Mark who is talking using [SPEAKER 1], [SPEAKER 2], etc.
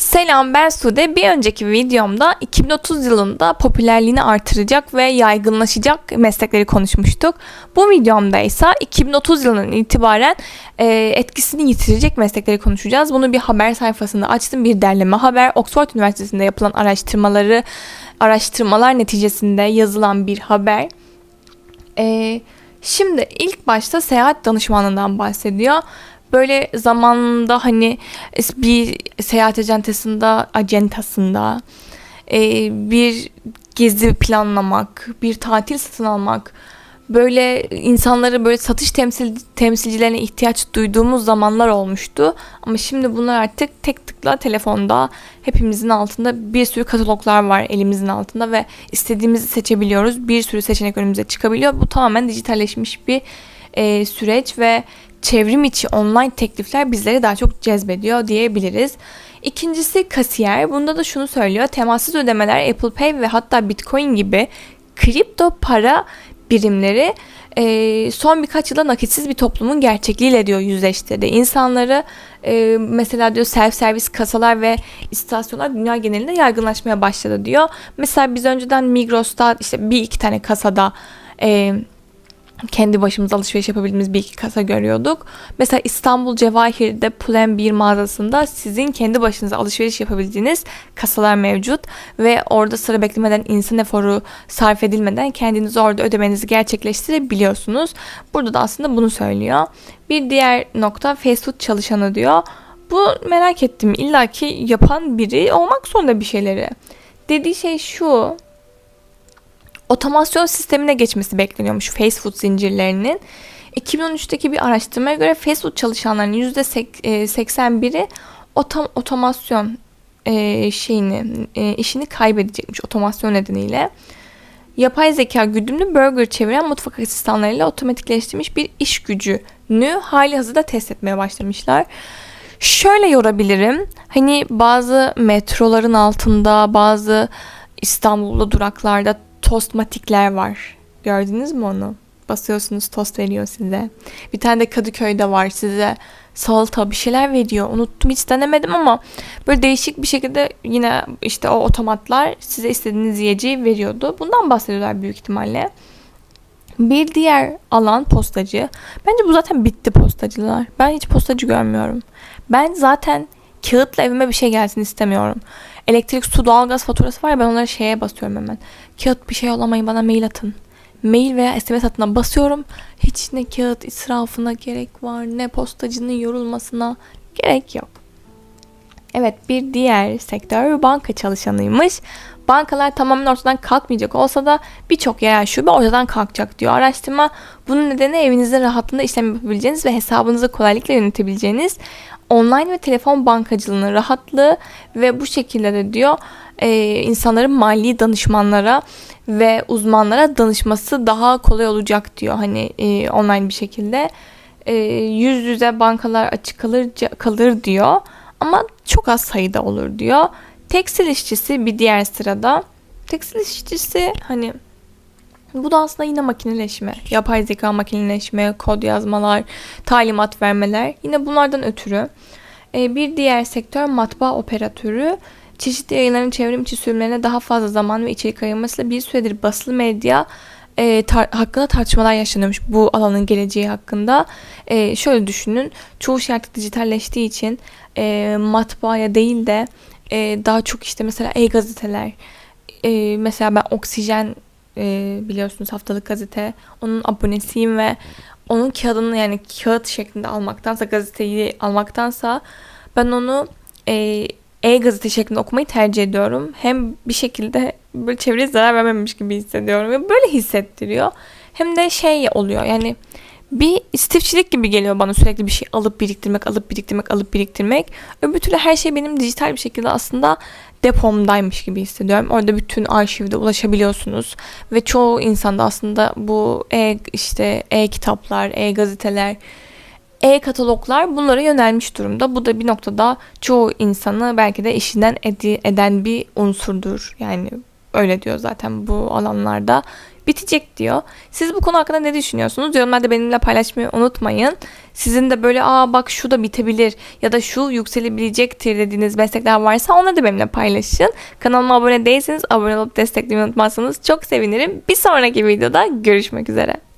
[SPEAKER 1] Selam ben Sude. Bir önceki videomda 2030 yılında popülerliğini artıracak ve yaygınlaşacak meslekleri konuşmuştuk. Bu videomda ise 2030 yılından itibaren e, etkisini yitirecek meslekleri konuşacağız. Bunu bir haber sayfasında açtım. Bir derleme haber. Oxford Üniversitesi'nde yapılan araştırmaları araştırmalar neticesinde yazılan bir haber. E, şimdi ilk başta seyahat danışmanlığından bahsediyor böyle zamanda hani bir seyahat ajantasında acentasında e, bir gezi planlamak, bir tatil satın almak, böyle insanları böyle satış temsil temsilcilerine ihtiyaç duyduğumuz zamanlar olmuştu. Ama şimdi bunlar artık tek tıkla telefonda hepimizin altında bir sürü kataloglar var elimizin altında ve istediğimizi seçebiliyoruz. Bir sürü seçenek önümüze çıkabiliyor. Bu tamamen dijitalleşmiş bir e, süreç ve çevrim içi online teklifler bizleri daha çok cezbediyor diyebiliriz. İkincisi kasiyer. Bunda da şunu söylüyor. Temassız ödemeler Apple Pay ve hatta Bitcoin gibi kripto para birimleri e, son birkaç yılda nakitsiz bir toplumun gerçekliğiyle diyor yüzleştirdi. İnsanları e, mesela diyor self servis kasalar ve istasyonlar dünya genelinde yaygınlaşmaya başladı diyor. Mesela biz önceden Migros'ta işte bir iki tane kasada e, kendi başımıza alışveriş yapabildiğimiz bir iki kasa görüyorduk. Mesela İstanbul Cevahir'de Pull 1 mağazasında sizin kendi başınıza alışveriş yapabildiğiniz kasalar mevcut ve orada sıra beklemeden insan eforu sarf edilmeden kendiniz orada ödemenizi gerçekleştirebiliyorsunuz. Burada da aslında bunu söylüyor. Bir diğer nokta fast food çalışanı diyor. Bu merak ettim. İlla ki yapan biri olmak zorunda bir şeyleri. Dediği şey şu otomasyon sistemine geçmesi bekleniyormuş fast food zincirlerinin. 2013'teki bir araştırmaya göre fast food çalışanlarının %81'i e, otom otomasyon e, şeyini e, işini kaybedecekmiş otomasyon nedeniyle. Yapay zeka güdümlü burger çeviren mutfak asistanlarıyla otomatikleştirilmiş bir iş gücünü hali hazırda test etmeye başlamışlar. Şöyle yorabilirim. Hani bazı metroların altında, bazı İstanbul'da duraklarda tostmatikler var. Gördünüz mü onu? Basıyorsunuz tost veriyor size. Bir tane de Kadıköy'de var size salata bir şeyler veriyor. Unuttum hiç denemedim ama böyle değişik bir şekilde yine işte o otomatlar size istediğiniz yiyeceği veriyordu. Bundan bahsediyorlar büyük ihtimalle. Bir diğer alan postacı. Bence bu zaten bitti postacılar. Ben hiç postacı görmüyorum. Ben zaten kağıtla evime bir şey gelsin istemiyorum. Elektrik, su, doğalgaz faturası var ya ben onları şeye basıyorum hemen. Kağıt bir şey olamayın bana mail atın. Mail veya SMS hattına basıyorum. Hiç ne kağıt israfına gerek var ne postacının yorulmasına gerek yok. Evet bir diğer sektör banka çalışanıymış. Bankalar tamamen ortadan kalkmayacak olsa da birçok yerel şube ortadan kalkacak diyor araştırma. Bunun nedeni evinizde rahatlıkla işlem yapabileceğiniz ve hesabınızı kolaylıkla yönetebileceğiniz online ve telefon bankacılığının rahatlığı ve bu şekilde de diyor e, insanların mali danışmanlara ve uzmanlara danışması daha kolay olacak diyor hani e, online bir şekilde e, yüz yüze bankalar açık kalır kalır diyor ama çok az sayıda olur diyor. Tekstil işçisi bir diğer sırada. Tekstil işçisi hani bu da aslında yine makineleşme, yapay zeka makineleşme, kod yazmalar, talimat vermeler. Yine bunlardan ötürü. Ee, bir diğer sektör matbaa operatörü. Çeşitli yayınların çevrim içi sürümlerine daha fazla zaman ve içerik ayırmasıyla bir süredir basılı medya e, tar- hakkında tartışmalar yaşanıyormuş bu alanın geleceği hakkında. E, şöyle düşünün, çoğu şey artık dijitalleştiği için e, matbaaya değil de e, daha çok işte mesela e-gazeteler, e, mesela ben Oksijen e, biliyorsunuz haftalık gazete, onun abonesiyim ve onun kağıdını yani kağıt şeklinde almaktansa gazeteyi almaktansa ben onu e, e-gazete şeklinde okumayı tercih ediyorum. Hem bir şekilde böyle çevreye zarar vermemiş gibi hissediyorum ve böyle hissettiriyor. Hem de şey oluyor yani bir istifçilik gibi geliyor bana sürekli bir şey alıp biriktirmek, alıp biriktirmek, alıp biriktirmek. Öbür türlü her şey benim dijital bir şekilde aslında depomdaymış gibi hissediyorum. Orada bütün arşivde ulaşabiliyorsunuz ve çoğu insanda aslında bu e işte e-kitaplar, e-gazeteler, e-kataloglar bunlara yönelmiş durumda. Bu da bir noktada çoğu insanı belki de işinden edi, eden bir unsurdur. Yani öyle diyor zaten bu alanlarda bitecek diyor. Siz bu konu hakkında ne düşünüyorsunuz? Yorumlarda benimle paylaşmayı unutmayın. Sizin de böyle aa bak şu da bitebilir ya da şu yükselebilecektir dediğiniz meslekler varsa onları da benimle paylaşın. Kanalıma abone değilseniz abone olup desteklemeyi unutmazsanız çok sevinirim. Bir sonraki videoda görüşmek üzere.